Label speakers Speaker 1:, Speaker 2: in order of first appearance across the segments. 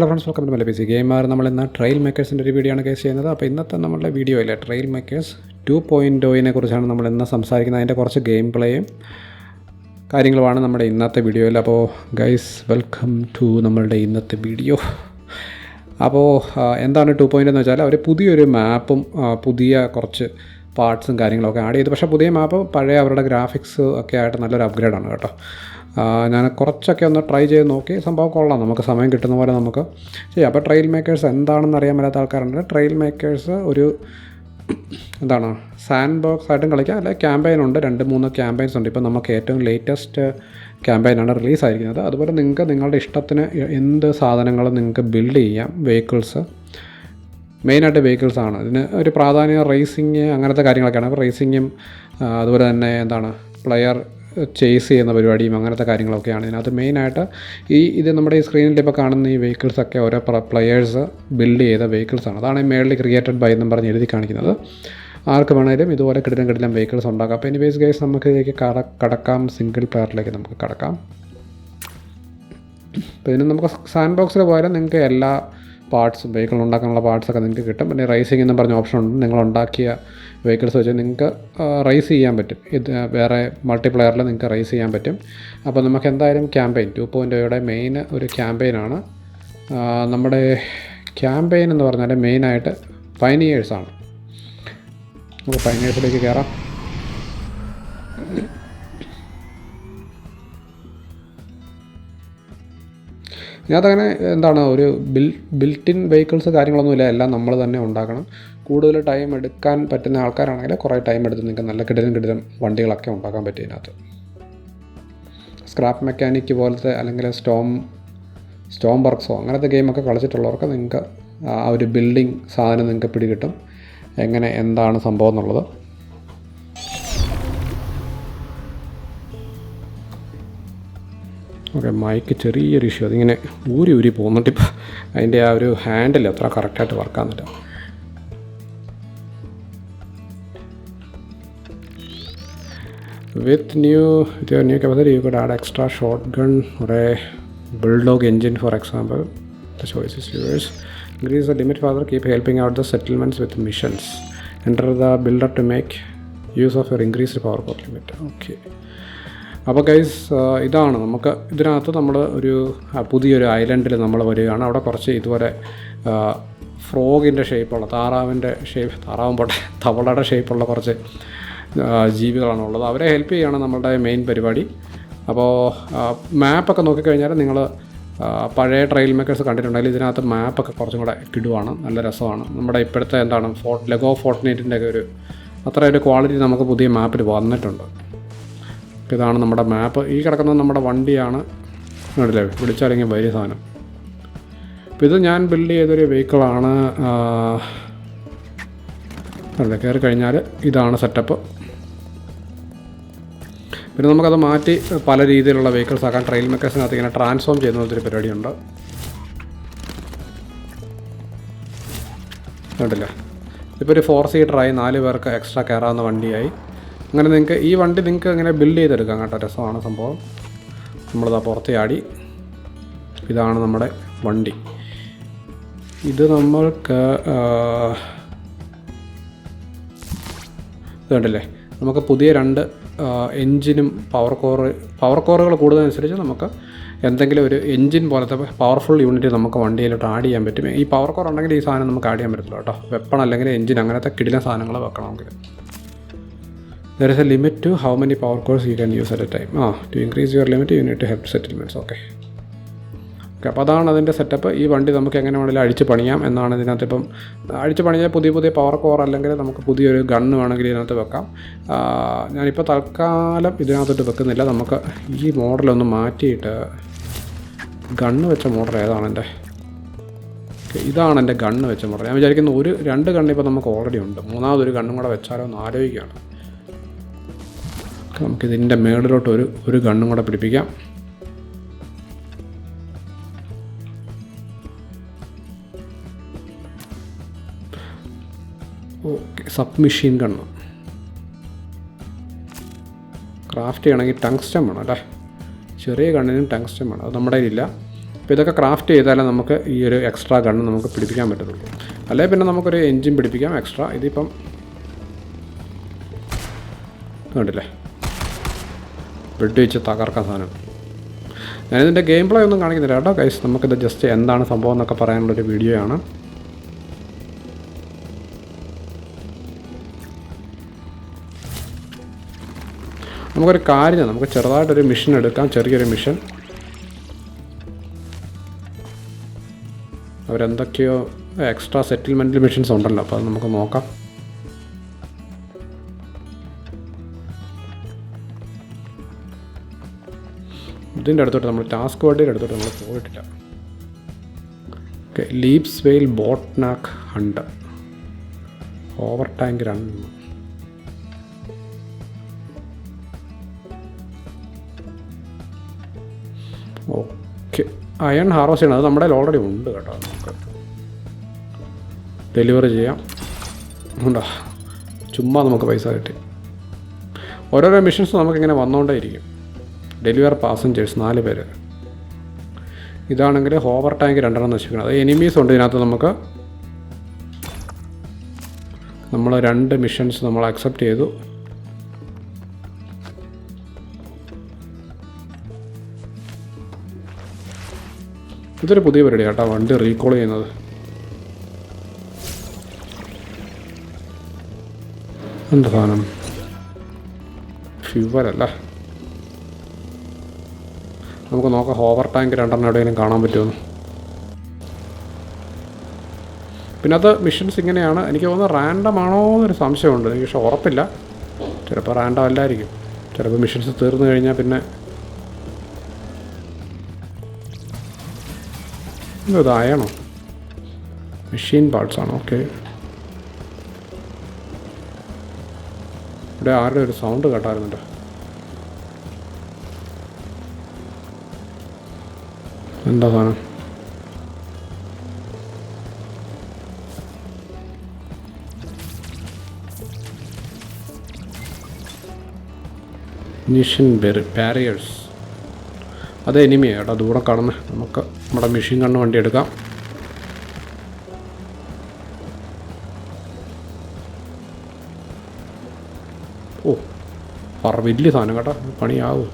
Speaker 1: Hello friends welcome to മലബിസി gamer നമ്മൾ ഇന്ന് ട്രയൽ മേക്കേഴ്സിന്റെ ഒരു വീഡിയോ ആണ് കേസ് ചെയ്യുന്നത്. അപ്പോൾ ഇന്നത്തെ നമ്മുടെ വീഡിയോ ഇല്ലേ ട്രയൽ മേക്കേഴ്സ് ടു പോയിന്റ് ഒയിനെ കുറിച്ചാണ് നമ്മൾ ഇന്ന് സംസാരിക്കുന്നത്. അതിന്റെ കുറച്ച് ഗെയിം പ്ലേയും കാര്യങ്ങളുമാണ് നമ്മുടെ ഇന്നത്തെ വീഡിയോയിൽ അപ്പോൾ ഗൈസ് വെൽക്കം ടു നമ്മളുടെ ഇന്നത്തെ വീഡിയോ അപ്പോൾ എന്താണ് ടു പോയിന്റ് എന്ന് വെച്ചാൽ അവർ പുതിയൊരു മാപ്പും പുതിയ കുറച്ച് പാർട്സും കാര്യങ്ങളൊക്കെ ആഡ് ചെയ്തു. പക്ഷേ പുതിയ മാപ്പ് പഴയ അവരുടെ ഗ്രാഫിക്സ് ഒക്കെ ആയിട്ട് നല്ലൊരു അപ്ഗ്രേഡാണ് കേട്ടോ. ഞാൻ കുറച്ചൊക്കെ ഒന്ന് ട്രൈ ചെയ്ത് നോക്കി. സംഭവം കൊള്ളാം. നമുക്ക് സമയം കിട്ടുന്ന പോലെ നമുക്ക് ചെയ്യാം. അപ്പോൾ ട്രെയിൽ മേക്കേഴ്സ് എന്താണെന്ന് അറിയാൻ മേലാത്ത ആൾക്കാരുണ്ട്. ട്രെയിൽ മേക്കേഴ്സ് ഒരു എന്താണ് സാൻഡ് ബോക്സ് ആയിട്ടും കളിക്കാം. അല്ലെ ക്യാമ്പയിൻ ഉണ്ട്. രണ്ട് മൂന്ന് ക്യാമ്പയിൻസ് ഉണ്ട്. ഇപ്പോൾ നമുക്ക് ഏറ്റവും ലേറ്റസ്റ്റ് ക്യാമ്പയിനാണ് റിലീസ് ആയിരിക്കുന്നത്. അതുപോലെ നിങ്ങൾക്ക് നിങ്ങളുടെ ഇഷ്ടത്തിന് എന്ത് സാധനങ്ങൾ നിങ്ങൾക്ക് ബിൽഡ് ചെയ്യാം. വെഹിക്കിൾസ് മെയിനായിട്ട് വെഹിക്കിൾസ് ആണ്. ഇതിന് ഒരു പ്രാധാന്യം റേസിങ് അങ്ങനത്തെ കാര്യങ്ങളൊക്കെയാണ്. അപ്പോൾ റേസിങ്ങും അതുപോലെ തന്നെ എന്താണ് പ്ലെയർ ചേസ് ചെയ്യുന്ന പരിപാടിയും അങ്ങനത്തെ കാര്യങ്ങളൊക്കെയാണ് ഇതിനകത്ത് മെയിനായിട്ട് ഈ ഇത് നമ്മുടെ ഈ സ്ക്രീനിൽ ഇപ്പോൾ കാണുന്ന ഈ വെഹിക്കിൾസൊക്കെ ഓരോ പ്ലെയേഴ്സ് ബിൽഡ് ചെയ്ത വെഹിക്കിൾസാണ് അതാണ് ഈ മേളിൽ ക്രിയേറ്റഡ് ബൈ എന്നും പറഞ്ഞ് എഴുതി കാണിക്കുന്നത്. ആർക്ക് വേണേലും ഇതുപോലെ കിടിലം കിടിലം വെഹിക്കിൾസ് ഉണ്ടാക്കാം. അപ്പോൾ എനിവേസ് ഗൈസ് നമുക്ക് ഇതിലേക്ക് കട കടക്കാം. സിംഗിൾ പ്ലെയറിലേക്ക് നമുക്ക് കടക്കാം. അപ്പോൾ ഇതിന് നമുക്ക് സാൻഡ് ബോക്സിൽ പോയാലും നിങ്ങൾക്ക് എല്ലാ പാർട്സും വെഹിക്കിൾ ഉണ്ടാക്കാനുള്ള പാർട്സൊക്കെ നിങ്ങൾക്ക് കിട്ടും. പിന്നെ റൈസിംഗ് എന്ന് പറഞ്ഞ ഓപ്ഷൻ ഉണ്ട്. നിങ്ങൾ ഉണ്ടാക്കിയ വെഹിക്കിൾസ് വെച്ച് നിങ്ങൾക്ക് റൈസ് ചെയ്യാൻ പറ്റും. ഇത് വേറെ മൾട്ടിപ്ലെയറിൽ നിങ്ങൾക്ക് റൈസ് ചെയ്യാൻ പറ്റും. അപ്പോൾ നമുക്ക് എന്തായാലും ക്യാമ്പയിൻ ടു പോയിന്റ് മെയിൻ ഒരു ക്യാമ്പയിനാണ് നമ്മുടെ ക്യാമ്പയിൻ എന്ന് പറഞ്ഞാൽ മെയിനായിട്ട് പൈനിയേഴ്സാണ് നമുക്ക് പൈനിയേഴ്സിലേക്ക് കയറാം ഇതിനകത്തങ്ങനെ എന്താണ് ഒരു ബിൽ ബിൽറ്റിൻ വെഹിക്കിൾസ് കാര്യങ്ങളൊന്നുമില്ല എല്ലാം നമ്മൾ തന്നെ ഉണ്ടാക്കണം. കൂടുതൽ ടൈം എടുക്കാൻ പറ്റുന്ന ആൾക്കാരാണെങ്കിൽ കുറേ ടൈം എടുത്ത് നിങ്ങൾക്ക് നല്ല കിടിലും കിടിലും വണ്ടികളൊക്കെ ഉണ്ടാക്കാൻ പറ്റും ഇതിനകത്ത്. സ്ക്രാപ്പ് മെക്കാനിക്ക് പോലത്തെ അല്ലെങ്കിൽ സ്റ്റോം സ്റ്റോം വർക്ക്സോ അങ്ങനത്തെ ഗെയിമൊക്കെ കളിച്ചിട്ടുള്ളവർക്ക് നിങ്ങൾക്ക് ആ ഒരു ബിൽഡിംഗ് സാധനം നിങ്ങൾക്ക് പിടികിട്ടും. എങ്ങനെ എന്താണ് സംഭവം എന്നുള്ളത്. ഓക്കെ മൈക്ക് ചെറിയൊരു ഇഷ്യൂ അതിങ്ങനെ ഊരി ഊരി പോകുന്നുണ്ട് ഇപ്പം അതിന്റെ ആ ഒരു ഹാൻഡിൽ അത്ര കറക്റ്റായിട്ട് വർക്കാകുന്നില്ല with new with your new capacity you could add extra shotgun a bulldog engine for example the choice is yours increase the limit further keep helping out the settlements with missions enter the builder to make use of your increased power core limit okay അപ്പോൾ guys ഇതാണ് നമുക്ക് ഇതിനകത്ത് നമ്മൾ ഒരു പുതിയൊരു ഐലൻഡിൽ നമ്മൾ വരികയാണ്. അവിടെ കുറച്ച് ഇതുവരെ ഫ്രോഗിന്റെ ഷേപ്പുള്ള താറാവിന്റെ ഷേപ്പ് താറാവും പോട്ടെ തവളയുടെ ഷേപ്പുള്ള കുറച്ച് ജീവികളാണ് ഉള്ളത്. അവരെ ഹെൽപ്പ് ചെയ്യുകയാണ് നമ്മളുടെ മെയിൻ പരിപാടി. അപ്പോൾ മാപ്പൊക്കെ നോക്കിക്കഴിഞ്ഞാൽ നിങ്ങൾ പഴയ ട്രെയിൽ മേക്കേഴ്സ് കണ്ടിട്ടുണ്ടെങ്കിൽ ഇതിനകത്ത് മാപ്പൊക്കെ കുറച്ചും കൂടെ കിടുവാണ്. നല്ല രസമാണ്. നമ്മുടെ ഇപ്പോഴത്തെ എന്താണ് ഫോർട്ട് ലെഗോ ഫോർട്ടിനേറ്റിന്റെ ഒക്കെ ഒരു അത്ര ഒരു ക്വാളിറ്റി നമുക്ക് പുതിയ മാപ്പിൽ വന്നിട്ടുണ്ട്. ഇതാണ് നമ്മുടെ മാപ്പ്. ഈ കിടക്കുന്നത് നമ്മുടെ വണ്ടിയാണ്. കണ്ടില്ലേ? വിളിച്ചാലെങ്കിൽ വലിയ സാധനം. അപ്പോൾ ഇത് ഞാൻ ബിൽഡ് ചെയ്തൊരു വെഹിക്കിളാണ് അല്ലേ കയറി കഴിഞ്ഞാൽ ഇതാണ് സെറ്റപ്പ് പിന്നെ നമുക്കത് മാറ്റി പല രീതിയിലുള്ള വെഹിക്കിൾസ് ആക്കാൻ ട്രെയിൽ മെക്കേഴ്സിനകത്ത് ഇങ്ങനെ ട്രാൻസ്ഫോം ചെയ്യുന്ന ഒരു പരിപാടിയുണ്ട്. കണ്ടില്ല? ഇപ്പോൾ ഒരു ഫോർ സീറ്ററായി നാല് പേർക്ക് എക്സ്ട്രാ കയറാവുന്ന വണ്ടിയായി. അങ്ങനെ നിങ്ങൾക്ക് ഈ വണ്ടി നിങ്ങൾക്ക് ഇങ്ങനെ ബിൽഡ് ചെയ്തെടുക്കാം കേട്ടോ. രസമാണ് സംഭവം. നമ്മളിതാ പുറത്ത് ചാടി ഇതാണ് നമ്മുടെ വണ്ടി. ഇത് നമ്മൾക്ക് ഇതുണ്ടല്ലേ നമുക്ക് പുതിയ രണ്ട് എൻജിനും പവർ കോർ പവർ കോറുകൾ കൂടുന്നതനുസരിച്ച് നമുക്ക് എന്തെങ്കിലും ഒരു എൻജിൻ പോലത്തെ പവർഫുൾ യൂണിറ്റ് നമുക്ക് വണ്ടിയിലോട്ട് ആഡ് ചെയ്യാൻ പറ്റും. ഈ പവർ കോർ ഉണ്ടെങ്കിൽ ഈ സാധനം നമുക്ക് ആഡ് ചെയ്യാൻ പറ്റത്തില്ല കേട്ടോ. വെപ്പൺ അല്ലെങ്കിൽ എൻജിൻ അങ്ങനത്തെ കിടിലൻ സാധനങ്ങൾ വെക്കണമെങ്കിൽ. There is a limit to how many power cores you can use at a time ah to increase your limit you need to help settlements okay okay അപ്പോൾ അതാണ് അതിന്റെ സെറ്റപ്പ് ഈ വണ്ടി നമുക്ക് എങ്ങനെ വേണമെങ്കിലും അഴിച്ച് പണിയാം എന്നാണ് ഇതിനകത്ത് ഇപ്പം അഴിച്ച് പണിയാൽ പുതിയ പുതിയ പവർ കോർ അല്ലെങ്കിൽ നമുക്ക് പുതിയൊരു ഗണ്ണ് വേണമെങ്കിൽ ഇതിനകത്ത് വെക്കാം. ഞാനിപ്പോൾ തൽക്കാലം ഇതിനകത്തോട്ട് വെക്കുന്നില്ല. നമുക്ക് ഈ മോഡലൊന്ന് മാറ്റിയിട്ട് ഗണ്ണ് വെച്ച മോഡൽ ഏതാണ് എന്റെ? ഇതാണ് എന്റെ ഗണ്ണ് വെച്ച മോഡൽ ഞാൻ വിചാരിക്കുന്നു ഒരു രണ്ട് ഗണ്ണ് ഇപ്പോൾ നമുക്ക് ഓൾറെഡി ഉണ്ട്. മൂന്നാമതൊരു ഗണ്ണും കൂടെ വെച്ചാലോ എന്ന് ആലോചിക്കുകയാണ്. നമുക്കിതിന്റെ മേളിലോട്ട് ഒരു ഒരു ഗണ്ണും കൂടെ പിടിപ്പിക്കാം. Okay submachine gun. ക്രാഫ്റ്റ് ചെയ്യണമെങ്കിൽ ടങ്സ്റ്റം വേണം അല്ലേ? ചെറിയ കണ്ണിനും ടങ്സ്റ്റം വേണം. അത് നമ്മുടെ കയ്യിലില്ല. അപ്പോൾ ഇതൊക്കെ ക്രാഫ്റ്റ് ചെയ്താലേ നമുക്ക് ഈ ഒരു എക്സ്ട്രാ ഗണ്ണ് നമുക്ക് പിടിപ്പിക്കാൻ പറ്റത്തുള്ളൂ. അല്ലേ പിന്നെ നമുക്കൊരു എൻജിൻ പിടിപ്പിക്കാം എക്സ്ട്രാ. ഇതിപ്പം കണ്ടില്ലേ? വെടി വെച്ച് തകർക്കാൻ സാധനം. ഞാനിതിന്റെ ഗെയിം പ്ലേ ഒന്നും കാണിക്കുന്നില്ല കേട്ടോ ഗൈസ് നമുക്കിത് ജസ്റ്റ് എന്താണ് സംഭവം എന്നൊക്കെ പറയാനുള്ളൊരു വീഡിയോ ആണ് നമുക്കൊരു കാര്യം നമുക്ക് ചെറുതായിട്ടൊരു മിഷൻ എടുക്കാം ചെറിയൊരു മിഷൻ അവരെന്തൊക്കെയോ എക്സ്ട്രാ സെറ്റിൽമെന്റ് മിഷൻസ് ഉണ്ടല്ലോ അപ്പോൾ അത് നമുക്ക് നോക്കാം. ഇതിന്റെ അടുത്തോട്ട് നമ്മൾ ടാസ്ക് വാർഡിന്റെ അടുത്തോട്ട് നമ്മൾ പോയിട്ടില്ല. ഓക്കെ ലീപ്സ് വെയിൽ ബോട്ട്നാക്ക് ഹണ്ട്. ഓവർ ടാങ്ക് രണ്ട് ഓക്കെ അയൺ ഹാർവസ്റ്റ് ചെയ്യണം. അത് നമ്മുടെ ഓൾറെഡി ഉണ്ട് കേട്ടോ നമുക്ക്. ഡെലിവറി ചെയ്യാം. ഉണ്ടോ? ചുമ്മാ നമുക്ക് പൈസ കിട്ടി. ഓരോരോ മിഷൻസ് നമുക്കിങ്ങനെ വന്നുകൊണ്ടേയിരിക്കും. ഡെലിവർ പാസഞ്ചേഴ്സ് നാല് പേര്. ഇതാണെങ്കിൽ ഹോവർ ടാങ്ക് രണ്ടെണ്ണം നശിക്കണം അത് എനിമീസ് ഉണ്ട് ഇതിനകത്ത് നമുക്ക്. നമ്മൾ രണ്ട് മിഷൻസ് നമ്മൾ അക്സെപ്റ്റ് ചെയ്തു. ഇതൊരു പുതിയ പരിപാടി കേട്ടോ വണ്ടി റീകോൾ ചെയ്യുന്നത്. എന്താ സാധനം? ഫ്യൂവലല്ല നമുക്ക് നോക്കാം ഹോവർ ടാങ്ക് രണ്ടെണ്ണം എവിടെയെങ്കിലും കാണാൻ പറ്റുമെന്ന്. പിന്നെ അത് മിഷൻസ് ഇങ്ങനെയാണ്. എനിക്ക് തോന്നുന്നത് റാൻഡം ആണോ എന്നൊരു സംശയമുണ്ട്. എനിക്ക് പക്ഷേ ഉറപ്പില്ല. ചിലപ്പോൾ റാൻഡം അല്ലായിരിക്കും. ചിലപ്പോൾ മിഷൻസ് തീർന്നു കഴിഞ്ഞാൽ പിന്നെ ഇതായണോ? മെഷീൻ പാർട്സ് ആണ്? ഓക്കെ ഇവിടെ ആരുടെ ഒരു സൗണ്ട് കേട്ടായിരുന്നുണ്ട് എന്താ സാധനം? മിഷൻ ബാരിയേഴ്സ് അത് എനിമിയാണ് കേട്ടോ ദൂരെ കാണുന്നത് നമുക്ക് നമ്മുടെ മെഷീൻ കണ്ണ് വണ്ടി എടുക്കാം. ഓ പറ വലിയ സാധനം കേട്ടോ. പണിയാവൂ?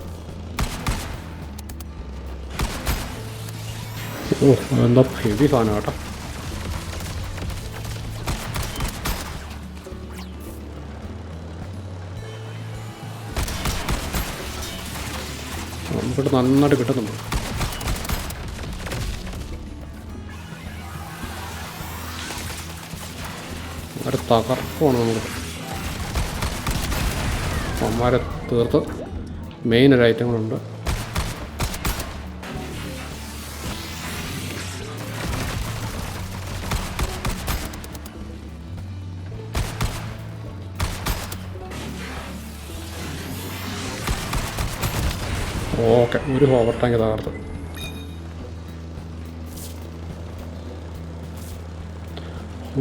Speaker 1: ഓ എന്താ ഹെവി സാധനം കേട്ടോ. നമുക്കിട്ട് നന്നായിട്ട് കിട്ടുന്നുണ്ട്. ഒരു തകർപ്പമാണ് നമുക്ക് അമ്മമാരെ തീർത്ത് മെയിൻ ഒരു ഐറ്റങ്ങളുണ്ട് ഓക്കെ ഒരു ഓവർ ടാങ്ക് തകർത്ത്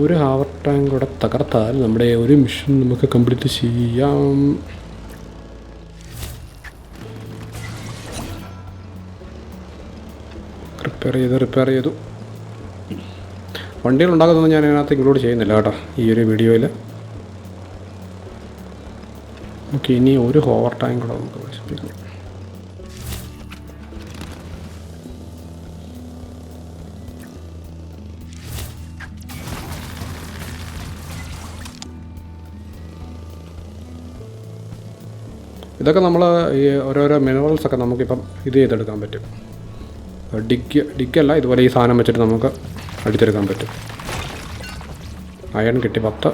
Speaker 1: ഒരു ഹവർ ടാങ്ക് കൂടെ തകർത്താൽ നമ്മുടെ ഒരു മിഷൻ നമുക്ക് കംപ്ലീറ്റ് ചെയ്യാം. റിപ്പയർ ചെയ്ത് റിപ്പയർ ചെയ്തു. വണ്ടികൾ ഉണ്ടാക്കുന്നതൊന്നും ഞാൻ അതിനകത്ത് ഇൻക്ലൂഡ് ചെയ്യുന്നില്ല കേട്ടോ ഈ ഒരു വീഡിയോയിൽ ഓക്കെ ഇനി ഒരു ഹോവർ ടാങ്ക് കൂടെ നമുക്ക് നശിപ്പിക്കണം ഇതൊക്കെ നമ്മൾ ഈ ഓരോരോ മിനറൽസ് ഒക്കെ നമുക്കിപ്പം ഇത് ചെയ്തെടുക്കാൻ പറ്റും. ഡിഗ് ഡിഗല്ല ഇതുപോലെ ഈ സാധനം വെച്ചിട്ട് നമുക്ക് അടിച്ചെടുക്കാൻ പറ്റും. അയൺ കിട്ടി പത്ത്.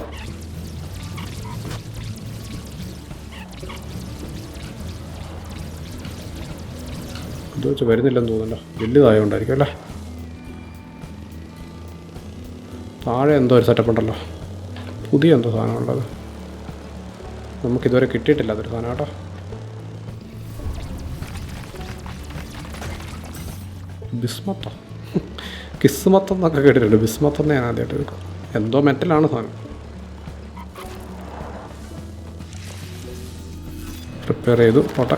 Speaker 1: ഇത് വെച്ച് വരുന്നില്ലെന്ന് തോന്നുന്നല്ലോ വലുതായതുകൊണ്ടായിരിക്കും അല്ലേ? താഴെ എന്തോ ഒരു സെറ്റപ്പ് ഉണ്ടല്ലോ. പുതിയ എന്തോ സാധനമുള്ളത് നമുക്കിതുവരെ കിട്ടിയിട്ടില്ല അതൊരു സാധനം കേട്ടോ. ബിസ്മത്തോ. കിസ്മത്തം എന്നൊക്കെ കേട്ടിട്ടുണ്ട്. ബിസ്മത്തം ഞാൻ ആദ്യമായിട്ട് കേൾക്കും എന്തോ മെറ്റലാണ് സാധനം. പ്രിപ്പയർ ചെയ്തു. പോട്ടെ.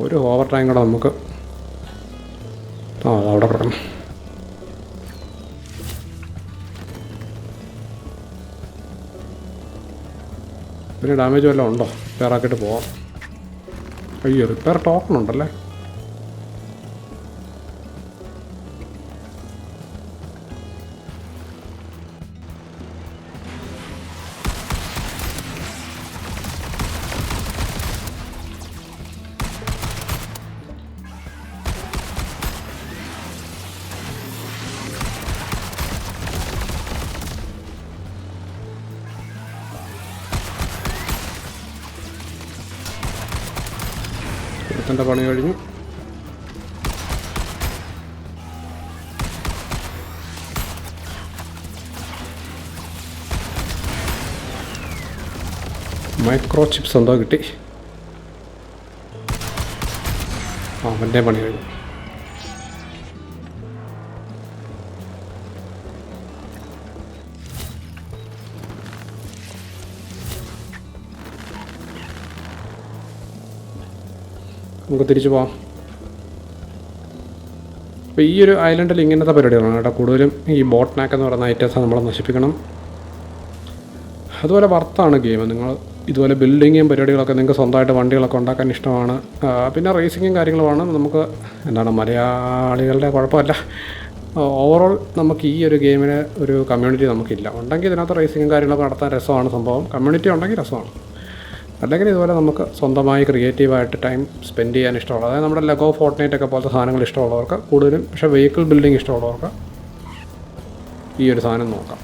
Speaker 1: ഒരു ഓവർ ടൈം കൂടെ നമുക്ക് ആ അവിടെ കിടക്കണം. പിന്നെ ഡാമേജ് വല്ലതും ഉണ്ടോ? പേറാക്കിയിട്ട് പോവാം. അയ്യോ റിപ്പയർ ടോക്കൺ ഉണ്ടല്ലേ? ഒരുത്തന്റെ പണി കഴിഞ്ഞു. മൈക്രോ ചിപ്സ് എന്തോ കിട്ടി. അവന്റെ പണി കഴിഞ്ഞു. നമുക്ക് തിരിച്ചു പോവാം. അപ്പോൾ ഈ ഒരു ഐലൻഡിൽ ഇങ്ങനത്തെ പരിപാടികളാണ് കേട്ടോ. കൂടുതലും ഈ ബോട്ട്നാക്ക് എന്ന് പറയുന്ന ഐറ്റംസ് നമ്മൾ നശിപ്പിക്കണം. അതുപോലെ വർത്താണ് ഗെയിം. നിങ്ങൾ ഇതുപോലെ ബിൽഡിങ്ങും പരിപാടികളൊക്കെ നിങ്ങൾക്ക് സ്വന്തമായിട്ട് വണ്ടികളൊക്കെ ഉണ്ടാക്കാൻ ഇഷ്ടമാണ്. പിന്നെ റേസിങ്ങും കാര്യങ്ങളുമാണ് നമുക്ക് എന്താണ് മലയാളികളുടെ കുഴപ്പമല്ല. ഓവറോൾ നമുക്ക് ഈ ഒരു ഗെയിമിന് ഒരു കമ്മ്യൂണിറ്റി നമുക്കില്ല. ഉണ്ടെങ്കിൽ ഇതിനകത്ത് റേസിങ്ങും കാര്യങ്ങളൊക്കെ നടത്താൻ രസമാണ് സംഭവം. കമ്മ്യൂണിറ്റി ഉണ്ടെങ്കിൽ രസമാണ്. അല്ലെങ്കിൽ ഇതുപോലെ നമുക്ക് സ്വന്തമായി ക്രിയേറ്റീവായിട്ട് ടൈം സ്പെൻഡ് ചെയ്യാൻ ഇഷ്ടമുള്ള അതായത് നമ്മുടെ ലഗോ ഫോർട്ട്നൈറ്റ് ഒക്കെ പോലത്തെ സാധനങ്ങൾ ഇഷ്ടമുള്ളവർക്ക് കൂടുതലും പക്ഷേ വെഹിക്കിൾ ബിൽഡിംഗ് ഇഷ്ടമുള്ളവർക്ക് ഈ ഒരു സാധനം നോക്കാം.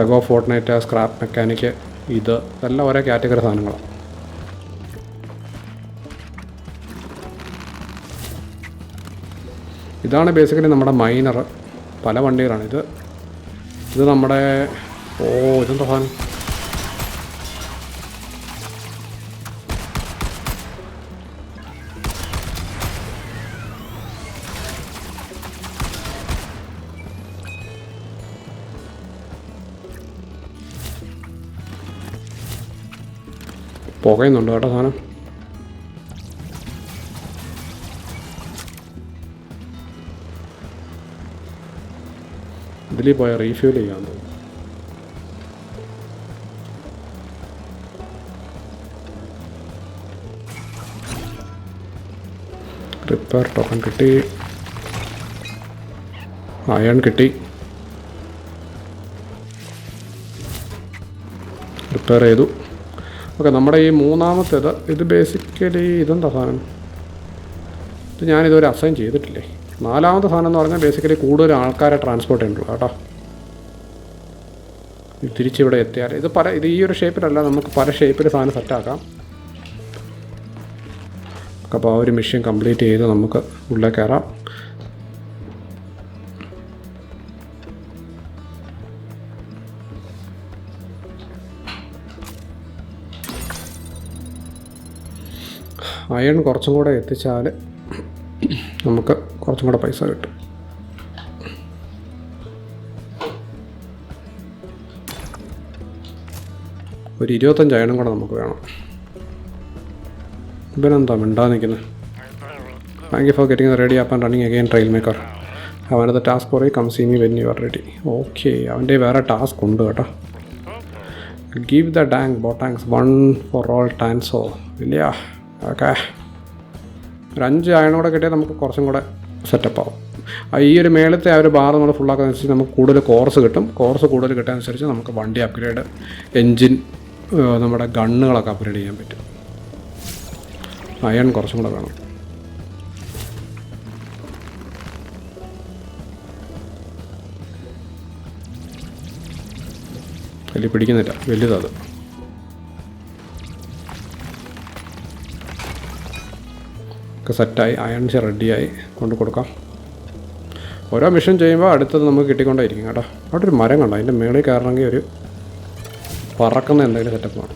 Speaker 1: ലഗോ ഫോർട്ട്നൈറ്റ് സ്ക്രാപ്പ് മെക്കാനിക്ക് ഇത് ഇതെല്ലാം ഒരേ കാറ്റഗറി സാധനങ്ങളാണ്. ഇതാണ് ബേസിക്കലി നമ്മുടെ മൈനർ പല വണ്ടികളാണ്. ഇത് ഇത് നമ്മുടെ ഓ ഇതെന്താ സാധനം? പുകയുന്നുണ്ട് കേട്ടോ സാധനം. ഇതിൽ പോയാൽ റീഫ്യൂൽ ചെയ്യാൻ റിപ്പയർ ടോക്കൺ കിട്ടി. അയൺ കിട്ടി. റിപ്പയർ ചെയ്തു. ഓക്കെ നമ്മുടെ ഈ മൂന്നാമത്തേത് ഇത് ബേസിക്കലി ഇതെന്താ സാധനം? ഇത് ഞാനിതുവരെ അസൈൻ ചെയ്തിട്ടില്ലേ? നാലാമത്തെ സാധനം എന്ന് പറഞ്ഞാൽ ബേസിക്കലി കൂടുതൽ ആൾക്കാരെ ട്രാൻസ്പോർട്ട് ചെയ്യുന്നുള്ളൂ കേട്ടോ. തിരിച്ചിവിടെ എത്തിയാൽ ഇത് പല ഇത് ഈ ഒരു ഷേപ്പിലല്ല നമുക്ക് പല ഷേപ്പിൽ സാധനം സെറ്റാക്കാം അപ്പോൾ ആ ഒരു മിഷൻ കംപ്ലീറ്റ് ചെയ്ത് നമുക്ക് ഉള്ളിൽ കയറാം. അയൺ കുറച്ചും കൂടെ എത്തിച്ചാൽ നമുക്ക് കുറച്ചും കൂടെ പൈസ കിട്ടും. ഒരു ഇരുപത്തഞ്ച് അയണം കൂടെ നമുക്ക് വേണം. ഇവനെന്താ മിണ്ടാ നിൽക്കുന്നത് thank you for getting ready up and running again trial maker അവനത് ടാസ്ക് കുറേ come see me when you are ready okay അവന്റെ വേറെ ടാസ്ക് ഉണ്ട് കേട്ടോ. Give the tank bow tanks one for all ടാൻസോ ഇല്ല. ഓക്കെ ഒരു അഞ്ച് അയണോടെ കിട്ടിയാൽ നമുക്ക് കുറച്ചും കൂടെ സെറ്റപ്പ് ആവും. ഈ ഒരു മേളത്തെ ആ ഒരു ബാർ നമ്മൾ ഫുള്ളാക്കുന്നതനുസരിച്ച് നമുക്ക് കൂടുതൽ കോർസ് കിട്ടും. കോർസ് കൂടുതൽ കിട്ടാനനുസരിച്ച് നമുക്ക് വണ്ടി അപ്ഗ്രേഡ് എൻജിൻ നമ്മുടെ ഗണ്ണുകളൊക്കെ അപ്ഗ്രേഡ് ചെയ്യാൻ പറ്റും. അയൺ കുറച്ചും കൂടെ വേണം. വലിയ പിടിക്കുന്നില്ല. വലുതത് ഒക്കെ സെറ്റായി അയൺ റെഡിയായി കൊണ്ട് കൊടുക്കാം. ഓരോ മിഷൻ ചെയ്യുമ്പോൾ അടുത്തത് നമുക്ക് കിട്ടിക്കൊണ്ടായിരിക്കും കേട്ടോ. അവിടെ ഒരു മരം കണ്ടോ? അതിന്റെ മേളിൽ കയറണമെങ്കിൽ ഒരു പറക്കുന്ന എന്തെങ്കിലും സെറ്റപ്പാണ്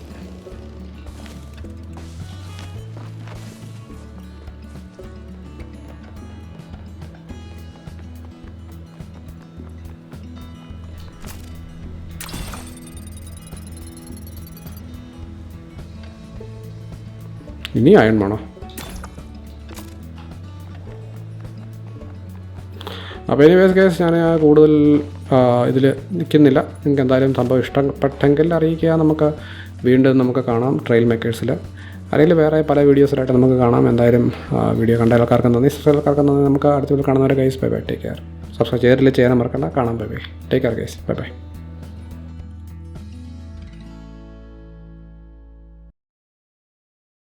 Speaker 1: ഇനി അയൺ വേണോ? അപ്പോൾ എനിവേസ് കേസ് ഞാൻ കൂടുതൽ ഇതിൽ നിൽക്കുന്നില്ല. നിങ്ങൾക്ക് എന്തായാലും സംഭവം ഇഷ്ടപ്പെട്ടെങ്കിൽ അറിയിക്കുക. നമുക്ക് വീണ്ടും നമുക്ക് കാണാം ട്രെയിൽ മേക്കേഴ്സിൽ അല്ലെങ്കിൽ വേറെ പല വീഡിയോസിലായിട്ട് നമുക്ക് കാണാം. എന്തായാലും വീഡിയോ കണ്ട ആൾക്കാർക്ക് നന്ദി. ആൾക്കാർക്ക് നന്ദി. നമുക്ക് അടുത്ത കാണുന്നവരെ case bye bye take care subscribe ചെയ്തിട്ടില്ല ചെയ്യാൻ മറക്കണ്ട. കാണാം bye bye take care guys bye bye